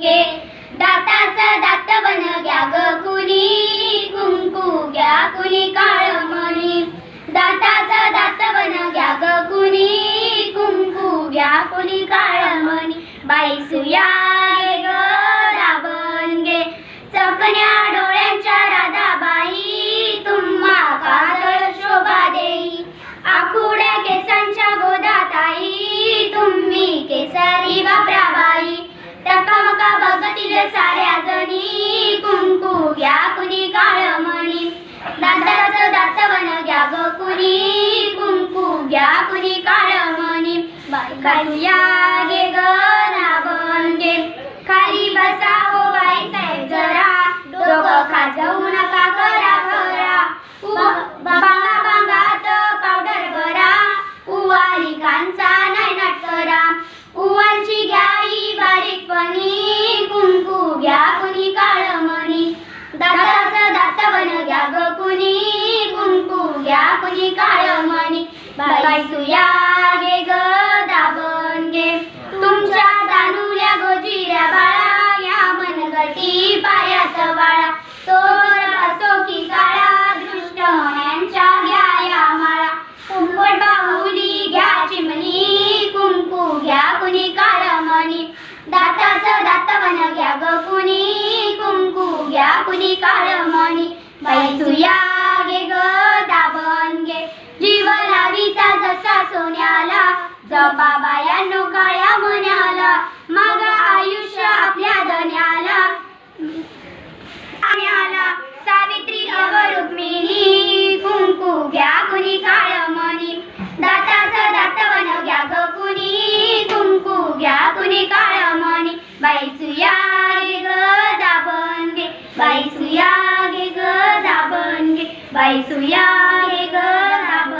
घे दाताचं दात बन घ्या ग कुणी कुंकू घ्या कुणी काळ मणी दाताचं दात बन घ्या ग कुणी कुंकू घ्या कुणी काळ मणी बाई सुया ग राबण गे. चकण्या डोळ्यांच्या राधाबाई तुम्हा काजळ शोभा देई. आखुड्या केसांच्या गोदाताई तुम्ही केसरी साऱ्या जणी कुंकू घ्या कुणी काळ मणी दाताचं दातवन घ्या ग कुणी कुंकू घ्या कुणी काळ मणी बायका गे ग घ्या कुणी काळ मणी बाई सुया गे ग दाबन गे तुमच्या दानुल्या गोजिऱ्या बाळा या मनगटी पायात वाळा. तो असो की काळा दृष्ट यांच्या घ्या या माळा. कुंपट बाहुली घ्या चिमणी कुंकू घ्या कुणी काळ मणी दाताचं दात बन घ्या ग कुणी कुंकू घ्या कुणी काळ मणी बाई तुया बाबा बायानो काळ्या म्हणाला माग आयुष्य आपल्या धन्याला. आण्याला सावित्री अव रुक्मिणी कुंकू घ्या कुणी काळ मनी. दाताचं दात बन घ्या ग कुणी कुंकू घ्या कुणी काळ मनी. बाई सुया गे ग दाबण गे बाई सुया गे ग दाबण गे बाई सुया